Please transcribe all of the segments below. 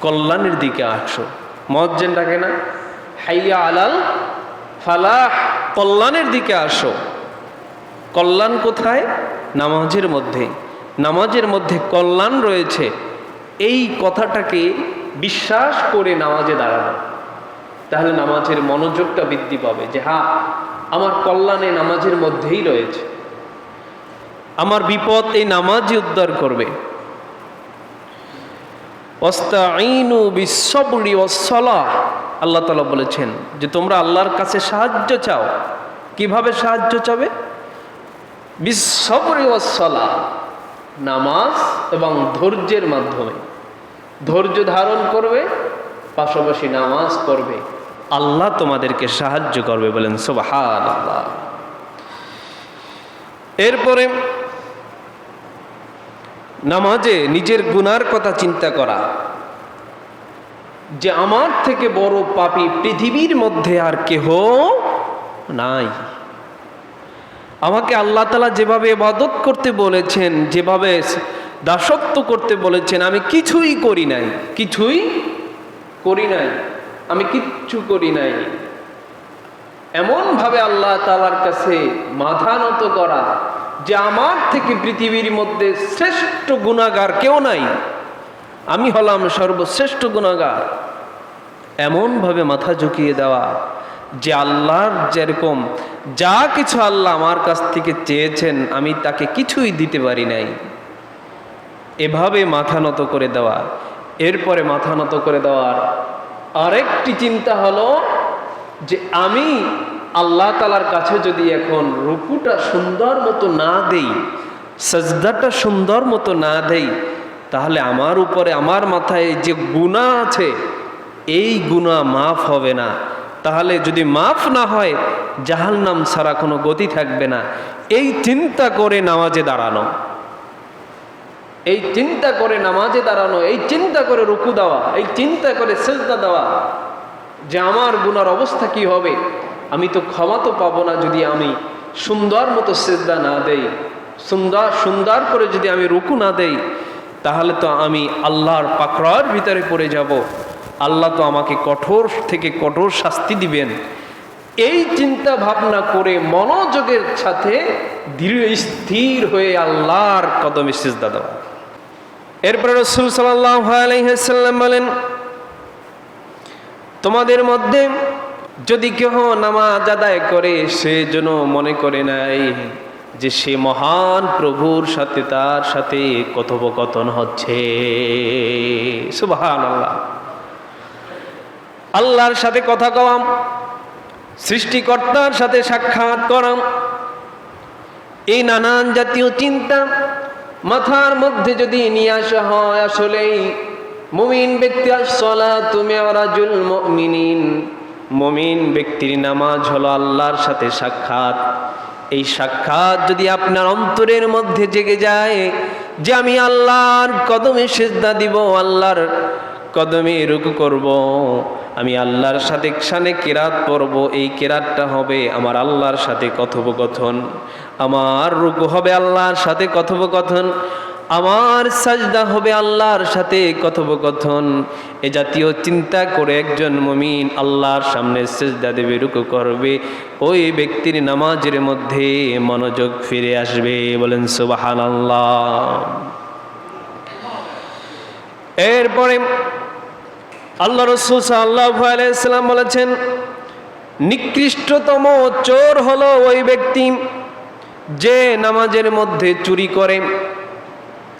কল্যাণের দিকে আসো। মজ্জেন ডাকে না? হাইয়া আলাল ফালাহ, কল্যাণের দিকে আসো। কল্যাণ কোথায়? নামাজের মধ্যে। নামাজের মধ্যে কল্যাণ রয়েছে। এই কথাটাকে বিশ্বাস করে নামাজে দাঁড়ানো। তাহলে নামাজের মনোযোগটা বৃদ্ধি পাবে যে হ্যাঁ আমার কল্যাণে নামাজের মধ্যেই রয়েছে। আমার বিপদ এই নামাজই উদ্ধার করবে। অস্তাইনু বিশ্ববুড়ি অসলা আল্লাহ তালা বলেছেন যে তোমরা আল্লাহর কাছে সাহায্য চাও। কীভাবে সাহায্য চাবে? বিশ্ববুড়ি অসলা নামাজ এবং ধৈর্যের মাধ্যমে। ধৈর্য ধারণ করবে, পাশাপাশি নামাজ করবে আল্লাহ তোমাদেরকে সাহায্য করবে বলেন সোবাহান আল্লাহ এরপরে নামাজে নিজের গুনার কথা চিন্তা করা। যে আমার থেকে বড় পাপী পৃথিবীর মধ্যে আর কেহ নাই। আমাকে আল্লাহ তালা যেভাবে ইবাদত করতে বলেছেন, যেভাবে দাসত্ব করতে বলেছেন, আমি কিছুই করি নাই, কিছুই করি নাই, আমি কিচ্ছু করি নাই। এমনভাবে আল্লাহ তালার কাছে মাথা নত করা যে আমার থেকে পৃথিবীর মধ্যে শ্রেষ্ঠ গুণাগার কেউ নাই। আমি হলাম সর্বশ্রেষ্ঠ গুণাগার। এমনভাবে মাথা ঝুঁকিয়ে দেওয়া যে আল্লাহর যেরকম যা কিছু আল্লাহ আমার কাছ থেকে চেয়েছেন, আমি তাকে কিছুই দিতে পারি নাই। এভাবে মাথা নত করে দেওয়া। এরপরে মাথা নত করে দেওয়ার আরেকটি চিন্তা হলো যে আমি আল্লাহ তালার কাছে যদি এখন রুকুটা সুন্দর মতো না দেই, সজদাটা সুন্দর মতো না দেই, তাহলে আমার উপরে, আমার মাথায় যে গুণা আছে, এই গুণা মাফ হবে না। তাহলে যদি মাফ না হয় জাহাল নাম ছাড়া কোনো গতি থাকবে না। এই চিন্তা করে নামাজে দাঁড়ানো। এই চিন্তা করে নামাজে দাঁড়ানো, এই চিন্তা করে রুকু দেওয়া, এই চিন্তা করে সেজদা দেওয়া, যে আমার গুনার অবস্থা কি হবে? আমি তো ক্ষমা তো পাবো না যদি আমি সুন্দর মতো সেজদা না দেই, সুন্দর সুন্দর করে যদি আমি রুকু না দেই, তাহলে তো আমি আল্লাহর পাকড়ার ভিতরে পড়ে যাব। আল্লাহ তো আমাকে কঠোর থেকে কঠোর শাস্তি দিবেন। এই চিন্তা ভাবনা করে মনোযোগের সাথে দৃঢ় স্থির হয়ে আল্লাহর কদমে সিজদা দেওয়া এরপরে রসুল সাল্লাম বলেন, তোমাদের মধ্যে যদি কেহ নামাজ আদায় করে, সে যেন মনে করে নাই যে সে মহান প্রভুর সাথে তার সাথে কথোপকথন হচ্ছে। সুবাহান আল্লাহ আল্লাহর সাথে কথা কওয়াম, সৃষ্টিকর্তার সাথে সাক্ষাৎ করাম। এই নানান জাতীয় চিন্তা মাথার মধ্যে যদি নিয়ে আসা হয়, আসলেই মুমিন ব্যক্তি আসলা তুমি রাজুল মুমিনিন। মুমিন ব্যক্তির নামাজ হলো আল্লাহর সাথে সাক্ষাৎ। এই সাক্ষাৎ যদি আপনার অন্তরের মধ্যে জেগে যায় যে আমি আল্লাহর কদমে সেজদা দিব, আল্লাহর কদমে রুকু করব, আমি আল্লাহর সাথে সানে কেরাত পড়ব, এই কেরাতটা হবে আমার আল্লাহর সাথে কথোপকথন। আমার রুকু হবে আল্লাহর সাথে কথোপকথন। আমার সাজদা হবে আল্লাহর সাথে কথোপকথন। এ জাতীয় চিন্তা করে একজন মমিন আল্লাহর সামনে সেজদা দেবে, রুকু করবে। ওই ব্যক্তির নামাজের মধ্যে মনোযোগ ফিরে আসবে, বলেন সুবাহান আল্লাহ এরপরে আল্লাহ রসুল সাল্লাহ আলাইসাল্লাম বলেছেন, নিকৃষ্টতম চোর হলো ওই ব্যক্তি যে নামাজের মধ্যে চুরি করে।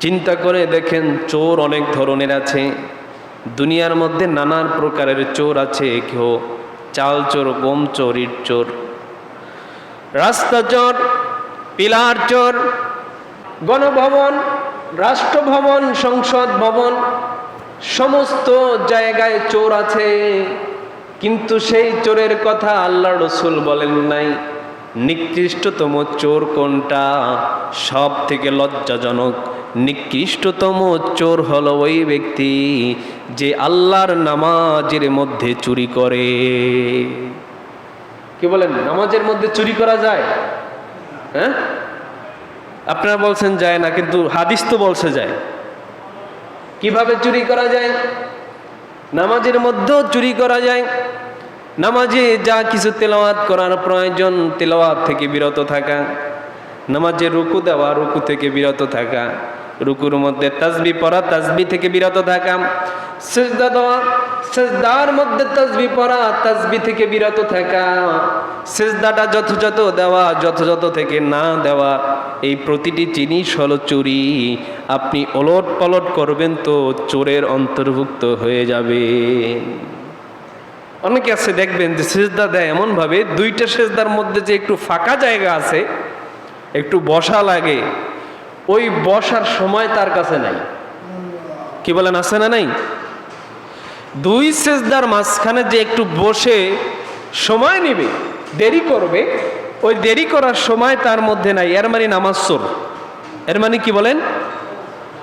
চিন্তা করে দেখেন চোর অনেক ধরনের আছে। দুনিয়ার মধ্যে নানান প্রকারের চোর আছে কেউ চাল চোর, গম চোর, ইট চোর, রাস্তা চোর, পিলার চোর, গণভবন, রাষ্ট্রভবন, সংসদ ভবন, সমস্ত জায়গায় চোর আছে। কিন্তু সেই চোরের কথা আল্লাহ রসুল বলেন নাই, নিকৃষ্টতম চোর কোনটা? সব থেকে লজ্জাজনক নিকৃষ্টতম চোর হলো ওই ব্যক্তি যে আল্লাহর নামাজের মধ্যে চুরি করে। কি বলেন? নামাজের মধ্যে চুরি করা যায়? হ্যাঁ? আপনারা বলছেন যায় না, কিন্তু হাদিস তো বলছে যায়। কীভাবে চুরি করা যায়? নামাজের মধ্যেও চুরি করা যায়। নামাজে যা কিছু তেলাওয়াত করার প্রয়োজন তেলাওয়াত থেকে বিরত থাকা। নামাজে রুকু দেওয়া, রুকু থেকে বিরত থাকা। রুকুর মধ্যে তাসবি পড়া, তাজবি থেকে বিরত থাকা। সেজদা দেওয়া, সেজদার মধ্যে তাসবি পড়া, তাজবি থেকে বিরত থাকা। সেজদাটা যথাযথ দেওয়া, যথাযথ থেকে না দেওয়া। এই প্রতিটি জিনিস হলো চুরি। আপনি ওলট পালট করবেন তো চোরের অন্তর্ভুক্ত হয়ে যাবে। অনেকে আছে, দেখবেন যে সেজদা দেয় এমনভাবে, দুইটা সেজদার মধ্যে যে একটু ফাঁকা জায়গা আছে, একটু বসা লাগে ওই বসার সময় তার কাছে নাই। কি বলেন, আছে না নাই? দুই সেজদার মাঝখানে যে একটু বসে সময় নেবে, দেরি করবে, ওই দেরি করার সময় তার মধ্যে নাই। এর মানে নামাজ চোর। এর মানে কি বলেন?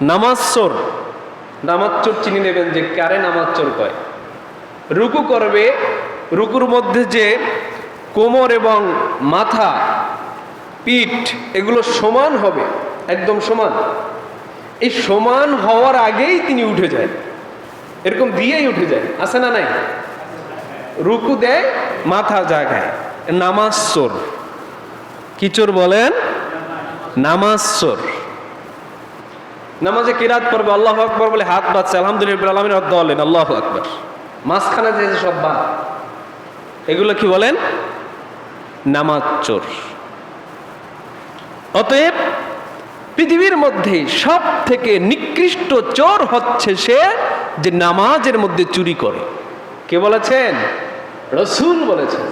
নামাজ চোর। চিনি নেবেন যে কারে নামাজ চোর কয়। রুকু করবে, রুকুর মধ্যে যে কোমর এবং মাথা, পিঠ, এগুলো সমান হবে। একদম সমান। এই সমান হওয়ার আগেই তিনি উঠে যায়। এরকম দিয়েই উঠে যায়। আছে না নাই? রুকু দেয়, মাথা জাগায়। নামাজ চোর। কি চোর বলেন? নামাজ চোর। নামাজে কিরাত পড়বে, আল্লাহ আকবর বলে হাত বাচ্চা আলহামদুলিল্লাহ আলমিন আল্লাহ আকবর। মাঝখানে যে সব বা এগুলো কি বলেন? নামাজ চোর। অতএব পৃথিবীর মধ্যে সব থেকে নিকৃষ্ট চোর হচ্ছে সে যে নামাজের মধ্যে চুরি করে। কে বলেছেন? রসুল বলেছেন।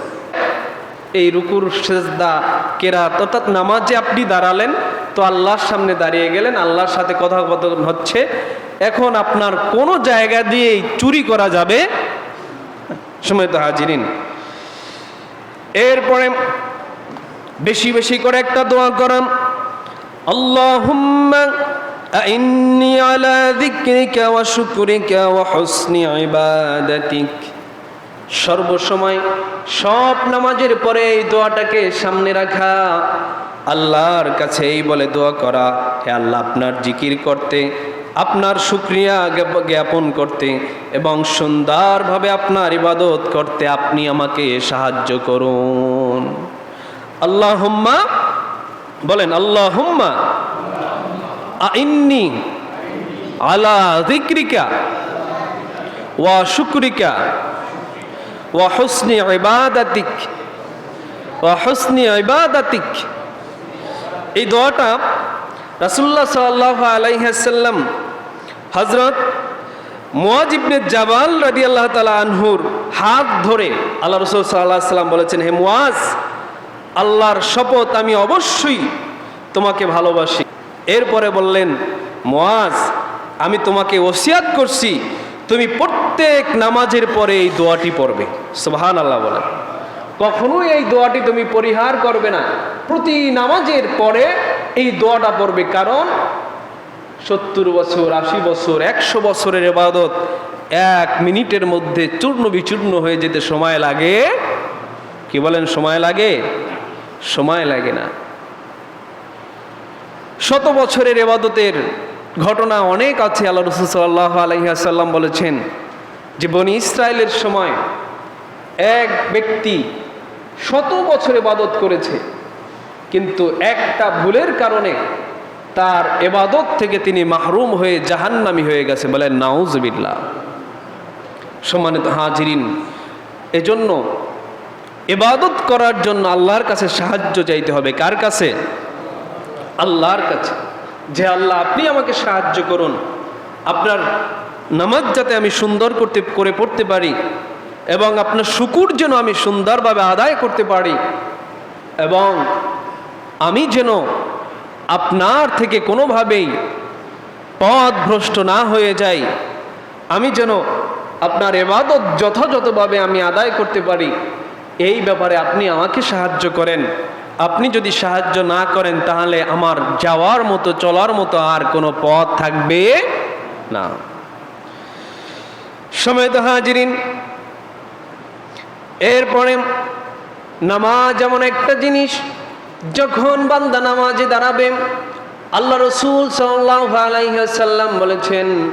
এই রুকুর সেজদা, কেরাত, অর্থাৎ নামাজে আপনি দাঁড়ালেন, তো আল্লাহর সামনে দাঁড়িয়ে গেলেন, আল্লাহর সাথে কথোপকথন হচ্ছে, এখন আপনার কোনো জায়গা দিয়েই চুরি করা যাবে? সময় তো হাজিরিন এরপরে বেশি বেশি করে একটা দোয়া করাম আলা যিকরিকা ওয়া শুকরিকা ওয়া হুসনি ইবাদাতিক। সর্বসময় সব নামাজের পরে এই দোয়াটাকে সামনে রাখা। আল্লাহর কাছে এই বলে দোয়া করা, হে আল্লাহ আপনার জিকির করতে, আপনার জ্ঞাপ- জ্ঞাপন করতে এবং সুন্দরভাবে আপনার ইবাদত করতে আপনি আমাকে সাহায্য করুন। আল্লাহ বলেন আল্লাহ হুম্মা আইন্নি আলা যিকরিকা ওয়া শুক্রিকা ওয়া হুসনি ইবাদাতিক ওয়া হুসনি ইবাদাতিক। এই দোয়াটা রাসূলুল্লাহ সাল্লাল্লাহু আলাইহি সাল্লাম হযরত মুয়াজ ইবনে জাবাল রাদিয়াল্লাহু তাআলা আনহুর হাত ধরে আল্লাহ রাসূল আলাইহি সাল্লাম বলেছেন, হে মুয়াজ আল্লাহর শপথ আমি অবশ্যই তোমাকে ভালোবাসি। এরপরে বললেন মুয়াজ আমি তোমাকে ওসিয়াত করছি, তুমি প্রত্যেক নামাজের পরে এই দোয়াটি পড়বে। সুবহান আল্লাহ বলেন কখনোই এই দোয়াটি তুমি পরিহার করবে না। প্রতি নামাজের পরে এই দোয়াটা পড়বে, কারণ সত্তর বছর, আশি বছর, একশো বছরের এবাদত এক মিনিটের মধ্যে চূর্ণ বিচূর্ণ হয়ে যেতে সময় লাগে। কি বলেন, সময় লাগে? সময় লাগে না। শত বছরের এবাদতের ঘটনা অনেক আছে আল্লাহ রসুল সাল্লাহ আলহিহাসাল্লাম বলেছেন যে, বনি ইসরায়েলের সময় এক ব্যক্তি শত বছর এবাদত করেছে, কিন্তু একটা ভুলের কারণে তার এবাদত থেকে তিনি মাহরুম হয়ে জাহান্নামি হয়ে গেছে বলেন নাউজবিল্লা সম্মানিত হাজিরিন, এজন্য এবাদত করার জন্য আল্লাহর কাছে সাহায্য চাইতে হবে। কার কাছে? আল্লাহর কাছে। যে আল্লাহ, আপনি আমাকে সাহায্য করুন। আপনার নামাজ যাতে আমি সুন্দর করতে, করে পড়তে পারি এবং আপনার শুকুর যেন আমি সুন্দরভাবে আদায় করতে পারি এবং আমি যেন আপনার থেকে কোনোভাবেই পথ ভ্রষ্ট না হয়ে যাই, আমি যেন আপনার এবাদত যথাযথভাবে আমি আদায় করতে পারি। এই ব্যাপারে আপনি আমাকে সাহায্য করেন। আপনি যদি সাহায্য না করেন, তাহলে আমার যাওয়ার মতো, চলার মতো আর কোনো পথ থাকবে না। সময় তো হাজিরিন। এরপরে নামাজ এমন একটা জিনিস, যখন বান্দা নামাজে দাঁড়াবে, আল্লাহ রসুল সাল্লাম বলেছেন,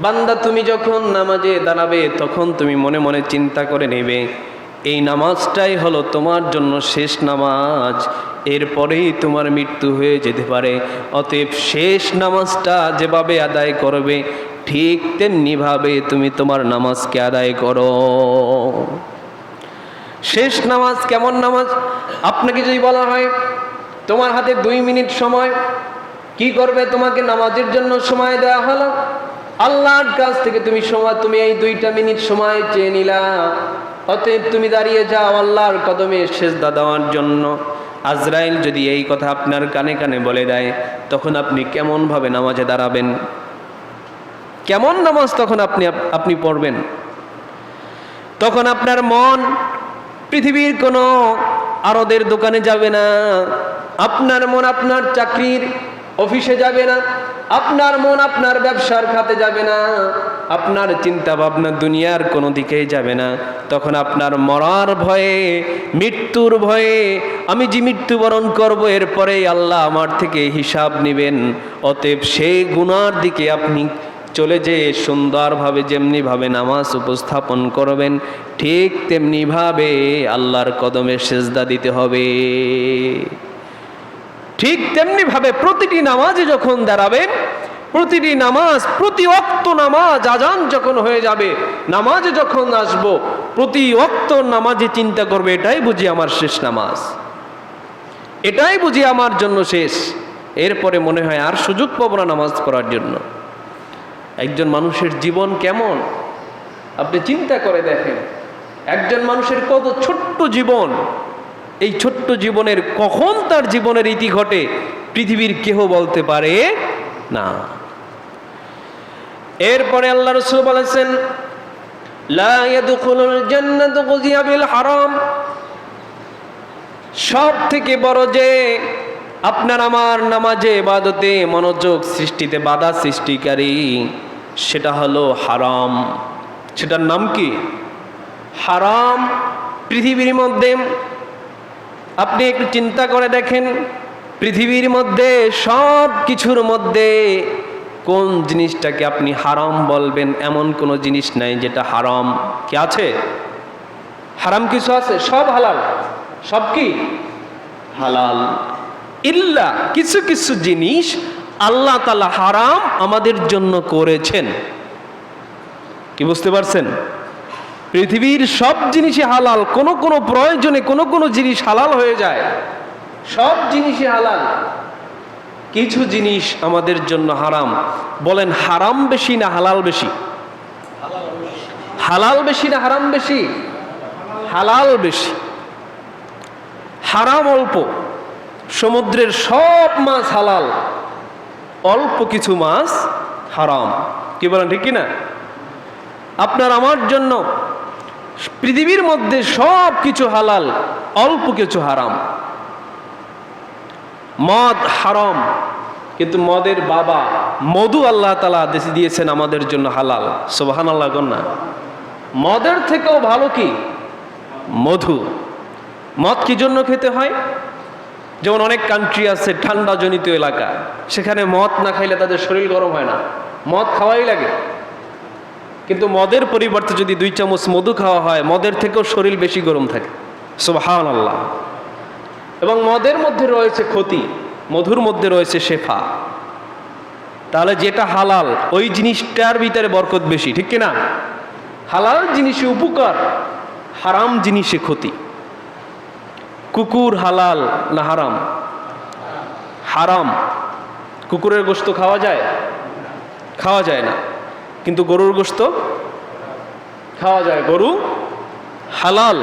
বান্দা তুমি যখন নামাজে দাঁড়াবে, তখন তুমি মনে মনে চিন্তা করে নেবে। এই নামাজটাই হলো তোমার জন্য শেষ নামাজ। এরপরেই তোমার মৃত্যু হয়ে যেতে পারে। অতএব শেষ নামাজটা যেভাবে আদায় করবে, ঠিক তেমনিভাবে তুমি তোমার নামাজকে আদায় করো। শেষ নামাজ কেমন নামাজ? আপনাকে যদি বলা হয়, তোমার হাতে দুই মিনিট সময়, কি করবে তোমাকে নামাজের জন্য সময় দেওয়া হলো? আল্লাহর কাছ থেকে তুমি সময়, তুমি এই দুইটা মিনিট সময় চেয়ে নিলা। অতএব তুমি দাঁড়িয়ে যাও আল্লাহর কদমে সেজদা দেওয়ার জন্য। আজরাইল যদি এই কথা আপনার কানে কানে বলে দেয়, তখন আপনি কেমনভাবে নামাজে দাঁড়াবেন? কেমন নামাজ তখন আপনি আপনি পড়বেন? তখন আপনার মন পৃথিবীর কোনো আরদের দোকানে যাবে না। আপনার মন আপনার চাকরির অফিসে যাবে না, আপনার মন আপনার ব্যবসার খাতে যাবে না, আপনার চিন্তা ভাবনা দুনিয়ার কোনো দিকেই যাবে না। তখন আপনার মরার ভয়ে, মৃত্যুর ভয়ে, আমি যে মৃত্যুবরণ করব এরপরে আল্লাহ আমার থেকে হিসাব নেবেন। অতএব সেই গুণার দিকে আপনি চলে যে সুন্দরভাবে যেমনিভাবে নামাজ উপস্থাপন করবেন, ঠিক তেমনিভাবে আল্লাহর কদমে সেজদা দিতে হবে। ঠিক তেমনিভাবে প্রতিটি নামাজে যখন দাঁড়াবেন, প্রতিটি নামাজ, প্রতি অক্ত নামাজ আজান যখন হয়ে যাবে, নামাজে যখন আসব, প্রতি অক্ত নামাজে চিন্তা করবে, এটাই বুঝি আমার শেষ নামাজ। এটাই বুঝি আমার জন্য শেষ। এরপরে মনে হয় আর সুযোগ পাবো না নামাজ পড়ার জন্য। একজন মানুষের জীবন কেমন? আপনি চিন্তা করে দেখেন। একজন মানুষের কত ছোট্ট জীবন এই ছোট্ট জীবনের কখন তার জীবনের ইতি ঘটে, পৃথিবীর কেহ বলতে পারে না। এরপরে আল্লাহ রসুল বলেছেন হারাম। সব থেকে বড় যে আপনার আমার নামাজে বাদতে মনোযোগ সৃষ্টিতে বাধা সৃষ্টিকারী, সেটা হলো হারাম। সেটার নাম কি? হারাম পৃথিবীর মধ্যে আপনি একটু চিন্তা করে দেখেন, পৃথিবীর মধ্যে সব কিছুর মধ্যে কোন জিনিসটাকে আপনি হারাম বলবেন, এমন কোনো জিনিস নাই যেটা হারাম কি আছে? হারাম কিছু আছে? সব হালাল। সব কি? হালাল। ইল্লা কিছু কিছু জিনিস আল্লাহ তালা হারাম আমাদের জন্য করেছেন। কি বুঝতে পারছেন? পৃথিবীর সব জিনিসই হালাল, কোনো কোনো প্রয়োজনে কোনো কোনো জিনিস হালাল হয়ে যায়। সব জিনিসই হালাল। কিছু জিনিস আমাদের জন্য হারাম। বলেন, হারাম বেশি না হালাল বেশি? হালাল বেশি না হারাম বেশি? হালাল বেশি। হারাম অল্প। সমুদ্রের সব মাছ হালাল। অল্প কিছু মাছ হারাম। কি বলেন, ঠিক কি না আপনার, আমার জন্য পৃথিবীর মধ্যে সব কিছু হালাল, অল্প কিছু হারাম। মদ হারাম, কিন্তু মদের বাবা, মধু আল্লাহ তালা দেশে দিয়েছেন আমাদের জন্য হালাল। সোবাহান আল্লাহ কন্যা মদের থেকেও ভালো কি? মধু। মদ কি জন্য খেতে হয়? যেমন অনেক কান্ট্রি আছে ঠান্ডা জনিত এলাকা, সেখানে মদ না খাইলে তাদের শরীর গরম হয় না। মদ খাওয়াই লাগে। কিন্তু মদের পরিবর্তে যদি দুই চামচ মধু খাওয়া হয়, মদের থেকেও শরীর বেশি গরম থাকে। সুবাহান আল্লাহ এবং মদের মধ্যে রয়েছে ক্ষতি, মধুর মধ্যে রয়েছে শেফা। তাহলে যেটা হালাল, ওই জিনিসটার ভিতরে বরকত বেশি, ঠিক কিনা? হালাল জিনিসে উপকার, হারাম জিনিসে ক্ষতি। কুকুর হালাল না হারাম? হারাম। কুকুরের গোস্ত খাওয়া যায়? খাওয়া যায় না। কিন্তু গরুর গোস্ত খাওয়া যায়। গরু হালাল।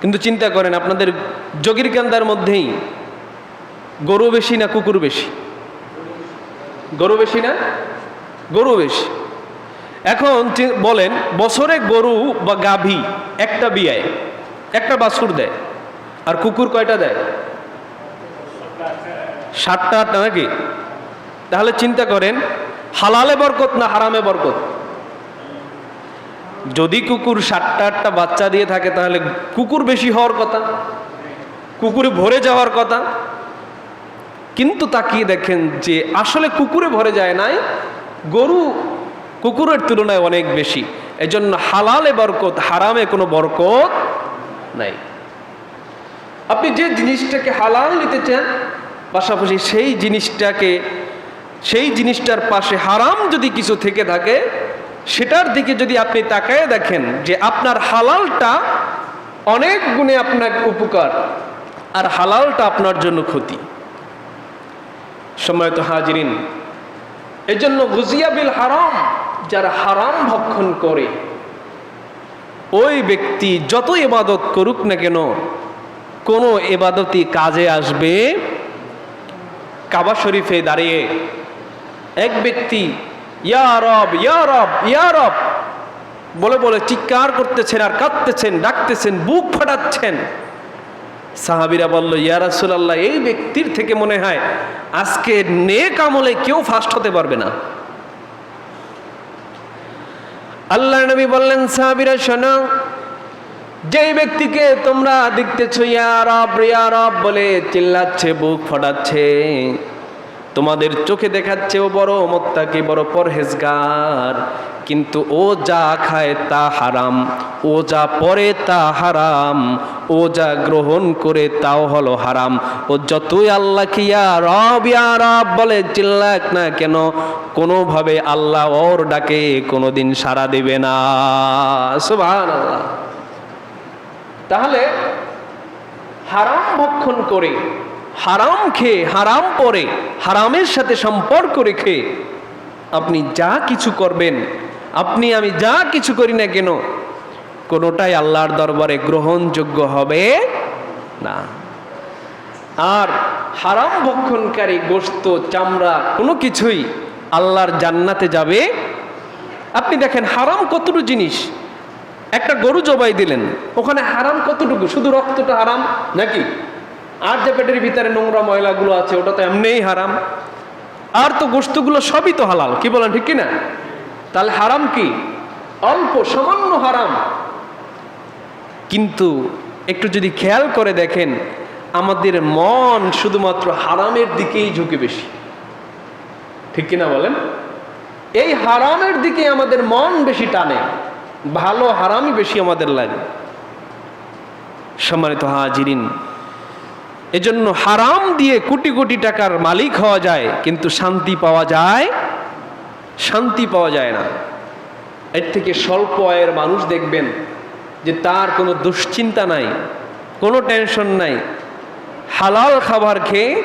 কিন্তু চিন্তা করেন, আপনাদের যোগীর কান্দার মধ্যেই গরু বেশি না কুকুর বেশি? গরু বেশি না? গরু বেশি। এখন বলেন, বছরে গরু বা গাভী একটা বিয়ায়, একটা বাছুর দেয়, আর কুকুর কয়টা দেয়? সাতটা আটটা নাকি? তাহলে চিন্তা করেন হালালে বরকত না হারামে বরকত? যদি কুকুর সাতটা আটটা বাচ্চা দিয়ে থাকে, তাহলে কুকুর বেশি হওয়ার কথা, কুকুরে ভরে যাওয়ার কথা। কিন্তু তাকিয়ে দেখেন যে আসলে কুকুরে ভরে যায় নাই, গরু কুকুরের তুলনায় অনেক বেশি। এজন্য হালালে বরকত, হারামে কোনো বরকত নাই। আপনি যে জিনিসটাকে হালাল নিতে চান, পাশাপাশি সেই জিনিসটাকে সেই জিনিসটার পাশে হারাম যদি কিছু থেকে থাকে, সেটার দিকে যদি আপনি তাকায় দেখেন যে আপনার হালালটা অনেক গুণে আপনার উপকার আর হালালটা আপনার জন্য ক্ষতি। সময় তো হাজিরিন জন্য গুজিয়া বিল হারাম, যারা হারাম ভক্ষণ করে, ওই ব্যক্তি যত এবাদত করুক না কেন, কোনো এবাদতি কাজে আসবে কাবা শরীফে দাঁড়িয়ে এক ব্যক্তি, ইয়া রব ইয়া রব ইয়া রব। বলে বলে চিৎকার করতেছেন আর কাঁদতেছেন, ডাকতেছেন, বুক ফাটাচ্ছেন। সাহাবিরা বলল, ইয়া রাসূলুল্লাহ, এই ব্যক্তির থেকে মনে হয় আজকে নেক আমলে কেউ ফার্স্ট হতে পারবে না। আল্লাহ নবী বললেন, সাহাবিরা, শোনো, যেই ব্যক্তিকে তোমরা দেখতেছ ইয়ারব ইয়ারব বলে চিল্লাচ্ছে, বুক ফটাচ্ছে তোমাদের চোখে দেখাচ্ছে ও বড় মোত্তাকি, বড় পরহেজগার। কিন্তু ও যা খায় তা হারাম, ও যা পরে তা হারাম, ও যা গ্রহণ করে তাও হলো হারাম। ও যতই আল্লাহ কি রব, ইয়া রব বলে, চিল্লাক না কেন, কোনোভাবে আল্লাহ ওর ডাকে কোনোদিন সাড়া দেবে না। সুবহানাল্লাহ। তাহলে হারাম ভক্ষণ করে হারাম খেয়ে, হারাম পরে, হারামের সাথে সম্পর্ক রেখে আপনি যা কিছু করবেন, আপনি আমি যা কিছু করি না কেন, কোনোটাই আল্লাহর দরবারে গ্রহণযোগ্য হবে না। আর হারাম ভক্ষণকারী গোস্ত চামড়া, কোনো কিছুই আল্লাহর জান্নাতে যাবে। আপনি দেখেন, হারাম কতটুকু জিনিস? একটা গরু জবাই দিলেন, ওখানে হারাম কতটুকু? শুধু রক্তটা হারাম নাকি? আর যে পেটের ভিতরে নোংরা ময়লাগুলো আছে ওটা তো এমনিই হারাম। আর তো গোস্তগুলো সবই তো হালাল, কি বলেন, ঠিক কি না তাহলে হারাম কি? অল্প, সামান্য হারাম। কিন্তু একটু যদি খেয়াল করে দেখেন, আমাদের মন শুধুমাত্র হারামের দিকেই ঝুঁকে বেশি। ঠিক কিনা বলেন? এই হারামের দিকে আমাদের মন বেশি টানে, ভালো হারামই বেশি আমাদের লাগে। সম্মানিত হাজিরিন এজন্য হারাম দিয়ে কোটি কোটি টাকার মালিক হওয়া যায়, কিন্তু শান্তি পাওয়া যায়, শান্তি পাওয়া যায় না। এর থেকে স্বল্প আয়ের মানুষ দেখবেন যে তার কোনো দুশ্চিন্তা নাই, কোনো টেনশন নাই, হালাল খাবার খেয়ে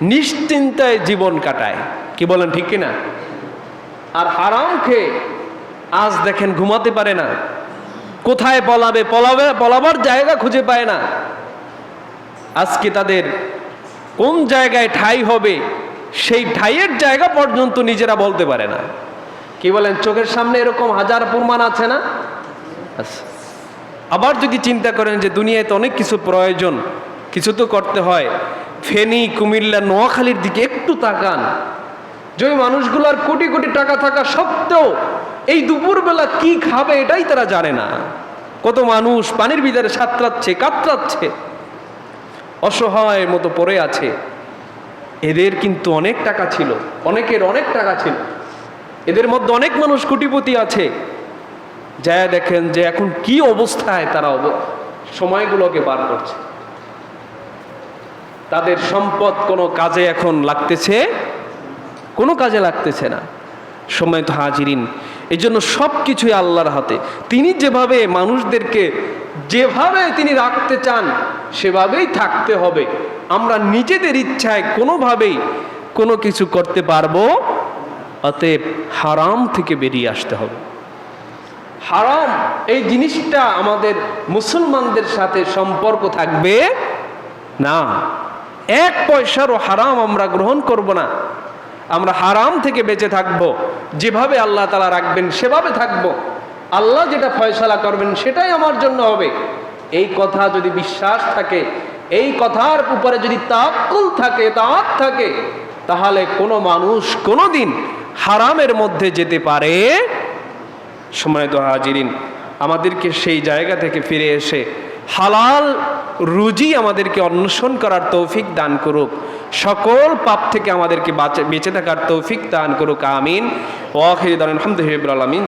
নিশ্চিন্তায় জীবন কাটায়। কি বলেন, ঠিক কিনা? আর হারাম খেয়ে আজ দেখেন ঘুমাতে পারে না, কোথায় পলাবে পলাবে, পলাবার জায়গা খুঁজে পায় না। আজকে তাদের কোন জায়গায় ঠাই হবে, সেই ঠাইয়ের জায়গা পর্যন্ত নিজেরা বলতে পারে না। কি বলেন, চোখের সামনে এরকম হাজার প্রমাণ আছে না? আচ্ছা। আবার যদি চিন্তা করেন যে দুনিয়ায় তো অনেক কিছু প্রয়োজন, কিছু তো করতে হয়, ফেনী, কুমিল্লা, নোয়াখালীর দিকে একটু তাকান। যে মানুষগুলোর কোটি কোটি টাকা থাকা সত্ত্বেও এই দুপুরবেলা কি খাবে এটাই তারা জানে না। কত মানুষ পানির ভিতরে সাঁতরাচ্ছে, কাতরাচ্ছে। অসহায়ের মতো পড়ে আছে। এদের কিন্তু অনেক টাকা ছিল, অনেকের অনেক টাকা ছিল। এদের মধ্যে অনেক মানুষ কোটিপতি আছে। যা দেখেন যে এখন কি অবস্থায় তারা সময়গুলোকে বার করছে। তাদের সম্পদ কোনো কাজে এখন লাগতেছে? কোনো কাজে লাগতেছে না। সময় তো হাজিরিন এই জন্য সব কিছুই আল্লাহর হাতে। তিনি যেভাবে মানুষদেরকে যেভাবে তিনি রাখতে চান, সেভাবেই থাকতে হবে। আমরা নিজেদের ইচ্ছায় কোনোভাবেই কোনো কিছু করতে পারব, অতএব হারাম থেকে বেরিয়ে আসতে হবে। হারাম, এই জিনিসটা আমাদের মুসলমানদের সাথে সম্পর্ক থাকবে না। এক পয়সারও হারাম আমরা গ্রহণ করব না। আমরা হারাম থেকে বেঁচে থাকব। যেভাবে আল্লাহ তালা রাখবেন, সেভাবে থাকব। আল্লাহ যেটা ফয়সালা করবেন সেটাই আমার জন্য হবে। এই কথা যদি বিশ্বাস থাকে, এই কথার উপরে যদি তাকুল থাকে তাঁত থাকে, তাহলে কোনো মানুষ কোনো দিন হারামের মধ্যে যেতে পারে। সময় তো হাজিরিন, আমাদেরকে সেই জায়গা থেকে ফিরে এসে হালাল রুজি আমাদেরকে অন্বেষণ করার তৌফিক দান করুক। সকল পাপ থেকে আমাদেরকে বাঁচে- বেঁচে থাকার তৌফিক দান করুক, আমিন। ওয়াখির আলহামদুলিল্লাহ আলমিন।